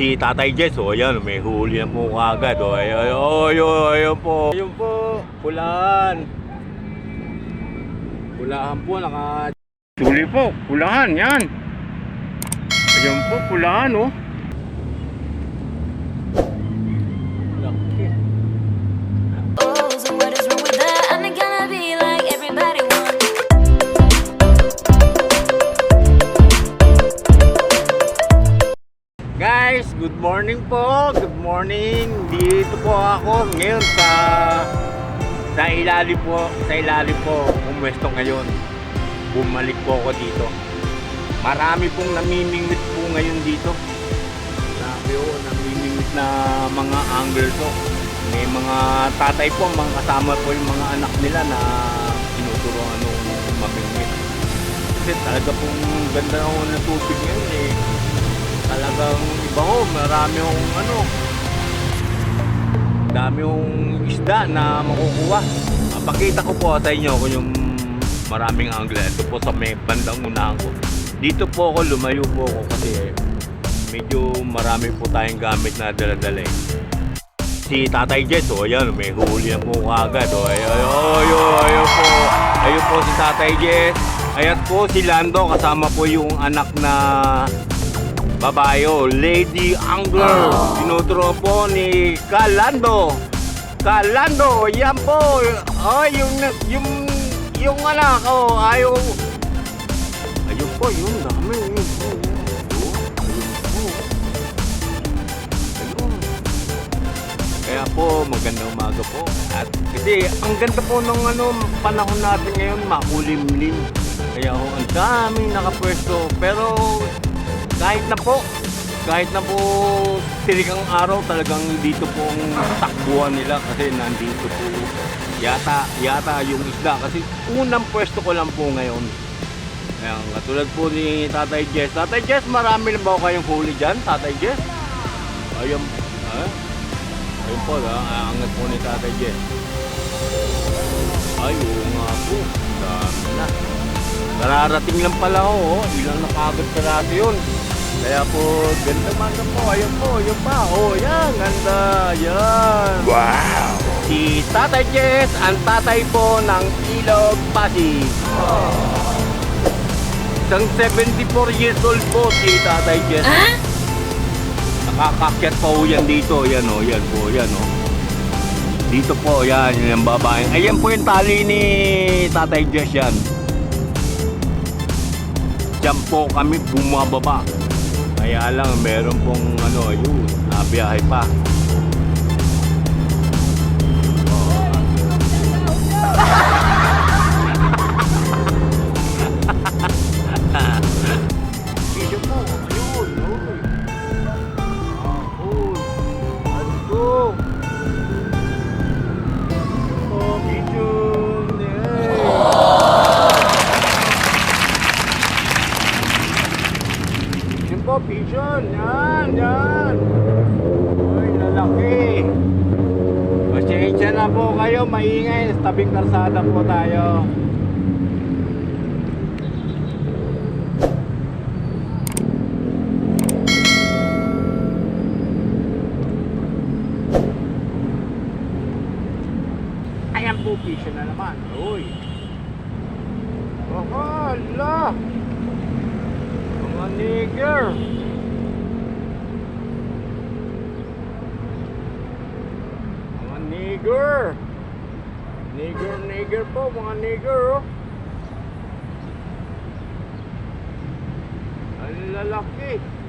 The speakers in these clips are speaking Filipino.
si Tatay Jess, o yan, may huli na po kagad. O, ay, ay, ay, ay, ayun po. Ayun po, pulaan. Pulahan po, naka... Tuli po, pulahan, yan. Ayun po, pulahan, oh. Good morning po. Good morning. Dito po ako ngayon sa sa ilalim po, sa ilalim po pumwesto ngayon. Bumalik po ako dito. Marami pong namimingwit po ngayon dito. Grabe oh, namimingwit na mga angler to. May mga tatay po, mga kasama po yung mga anak nila na tinuturuan nung mamingwit. Kasi talaga pong ganda ng tubig ngayon eh talagang iba ho, marami hong ano, dami hong isda na makukuha. Pakita ko po sa inyo kung yung maraming angler. Ito po sa may bandang unahan ko. Dito po ako, lumayo po ako kasi medyo marami po tayong gamit na dala-dala eh. Si Tatay Jess, oh, yan, may huli na po kagad. Oh, ay, ay, ay, ay, ayun po. Ayun po si Tatay Jess. Ayan po si Lando, kasama po yung anak na babae, oh, Lady Angler. Tinuturo po ni Kalando. Kalando, yan po. Oh, yung, yung, yung anak, oh, ayaw. Ayun po, yun, dami. Yun po, yun. Ayun po. Ayun. Kaya po, magandang umaga po. At kasi ang ganda po ng ano, panahon natin ngayon, makulimlim. Kaya ho, ang daming nakapwesto. Pero kahit na po, kahit na po tiligang araw, talagang dito po ang takbuhan nila kasi nandito po yata, yata yung isda. Kasi unang pwesto ko lang po ngayon. Ayan, katulad po ni Tatay Jess. Tatay Jess, marami na ba kayong huli dyan, Tatay Jess? Ayun, ha? Ayun po, ha? angat po ni Tatay Jess. Ay, oo nga po. Dami na. Kararating lang pala ako, oh. ilang nakagad karate yun. Kaya po, ganda man na po. Ayun po, yun pa. Oh, yan, ganda. Yan. Wow! Si Tatay Jess, ang tatay po ng Ilog Pasig. Isang 74 years old po si Tatay Jess. Nakakakyat pa po yan dito. Yan o, yan po, yan o. Dito po, yan, yan yung babaeng. Ayan po yung tali ni Tatay Jess yan. Diyan po kami bumababa. Kaya lang, meron pong ano, yun, nabiyahe pa. Pasensya na po kayo, maingay. Tabing karsada po tayo. Ayan po, pigeon na naman. Uy. Oh, hala. Mga nigger. Mga nigger. Nigger, nigger po, mga nigger, oh. Ang lalaki.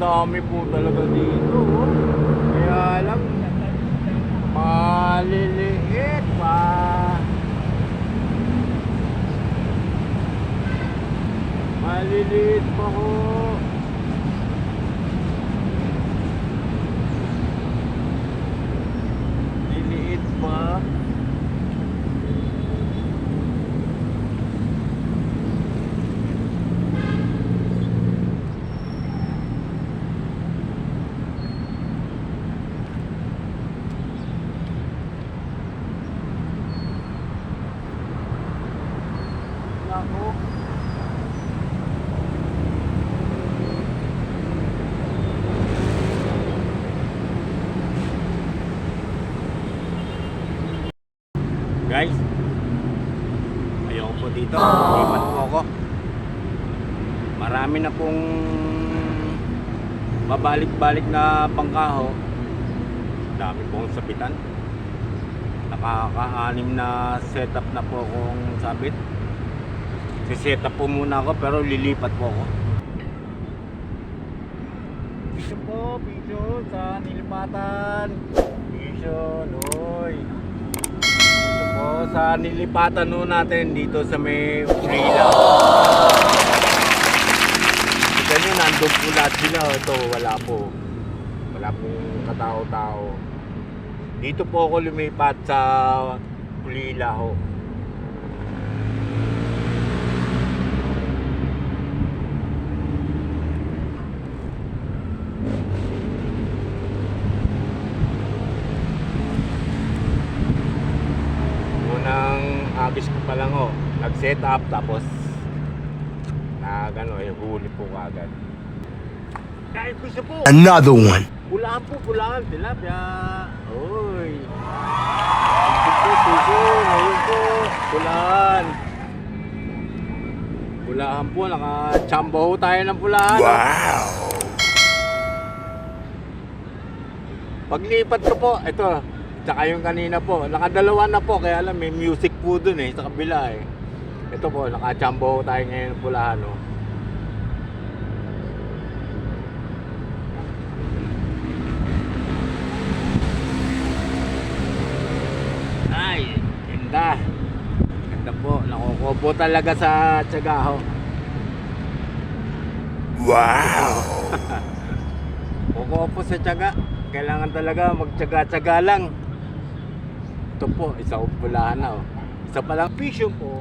dami po talaga dito. Oh. Kaya alam, maliliit pa. Maliliit pa ko. Marami na pong babalik-balik na pangkaho. Dami pong sabitan. Nakaka-anim na setup na po akong sabit. Si-set up po muna ako pero lilipat po ako. Piso po, piso sa nilipatan. Piso, oy. Ito po sa nilipatan no natin dito sa may Frila. Nandun po lahat sila. Ito, wala po. Wala pong katao-tao. Dito po ako lumipat sa Pulila ho. Unang agis ko pa lang oh, nag-set up tapos na gano eh huli po kagad. Kahit gusto po. Another one. Pulaan po, pulaan. Tilapia. Uy. Ito po, suso. Ngayon po. Pulaan. Pulaan po. Nakachamba ho tayo ng pulaan. Wow. Paglipat ko po, ito. Tsaka yung kanina po. Nakadalawa na po. Kaya alam, may music po dun eh. Sa kabila eh. Ito po, nakachamba ho tayo ngayon ng pulaan. Oh. Ay, ganda. Ganda po. Nakukupo talaga sa tsagaho. Wow. Kukupo sa tsaga. Kailangan talaga magtsaga-tsaga lang. Ito po, isa umpulahan na oh. Isa pa lang pisyo po.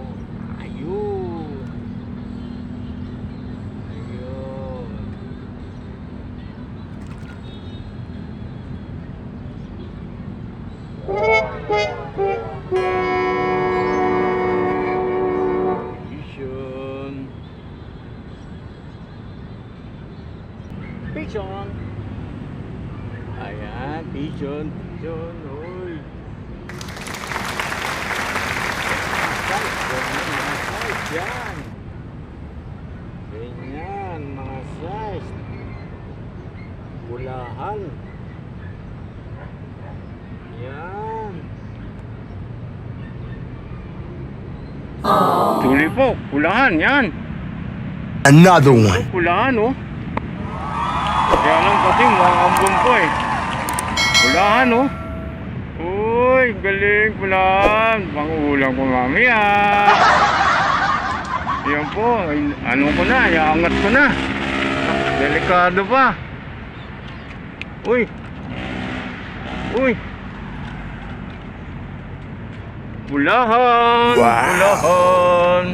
Vision. Ayan, vision, vision, uy. Size, ganyan, mga size, yan. Ganyan, mga size. Bulahan. Yan. Tuli po, pulahan, yan. Another one. Pulahan, oh. Kaya lang kasi mga ambon po eh. Pulahan, oh. Uy, galing pulahan. Pangulang ko mamaya. Yan po, ano ko na, iangat ko na. Delikado pa. Uy. Uy. Pulahan. Wow. Pulahan.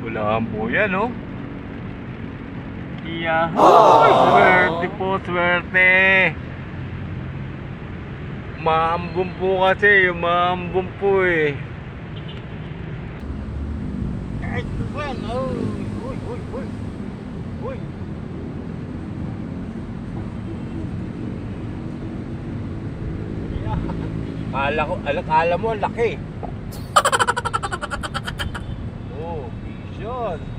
Pulahan po yan, oh. Yeah. Ay, swerte po, swerte. Maambon po kasi, yung maambon po eh. Ay, tuwan, oh. Uy, uy, uy. Uy. Kala ko, ala, kala mo, ang laki. oh. Vision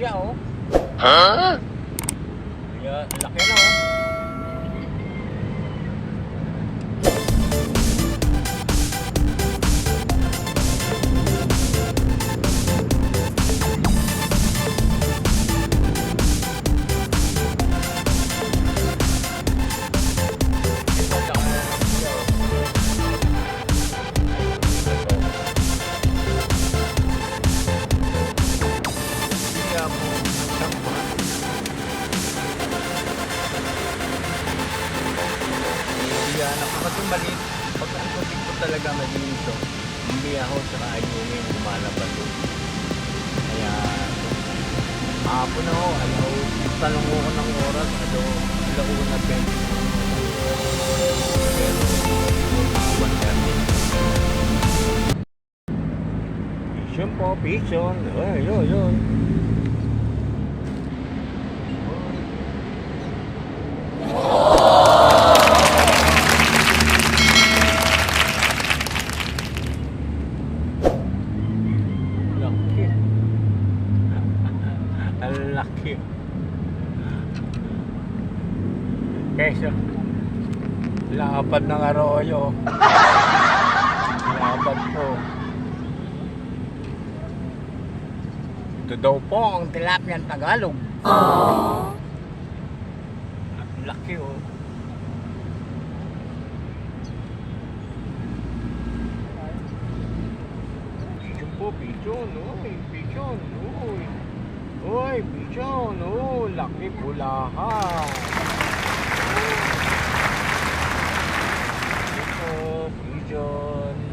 Kuya, oh. Ha? Kuya, laki na, Vision. Ay, yun, yun. Laki. Kesyo. Lapad ng arroyo. Lapad po. Ito daw po ang tilapia ng Tagalog. Ang laki oh. Pigeon po, pigeon. Uy, pigeon. Uy. Uy, pigeon. Oh, laki pulahan. Ito po, pigeon.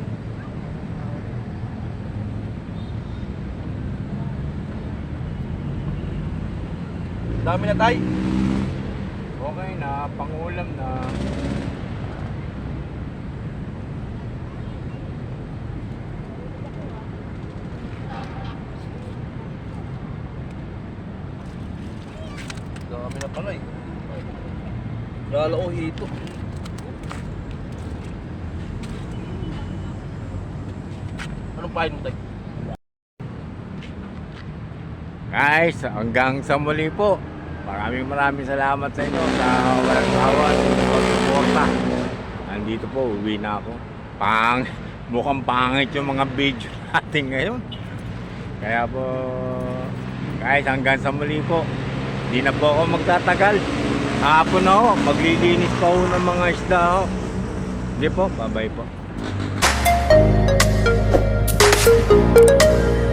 Dami na tay. Okay na, pangulam na. Dami na pala eh. Lalo ko hito. Anong pahin mo tay? Guys, hanggang sa muli po. Maraming maraming salamat sa inyo sa walang awa at suporta. Andito po, uwi na ako. Pang, mukhang pangit yung mga video natin ngayon. Kaya po, guys, hanggang sa muli po. Di na po ako magtatagal. Hapon na ako, maglilinis pa ako ng mga isda ako. Hindi po, bye-bye po. Thank you.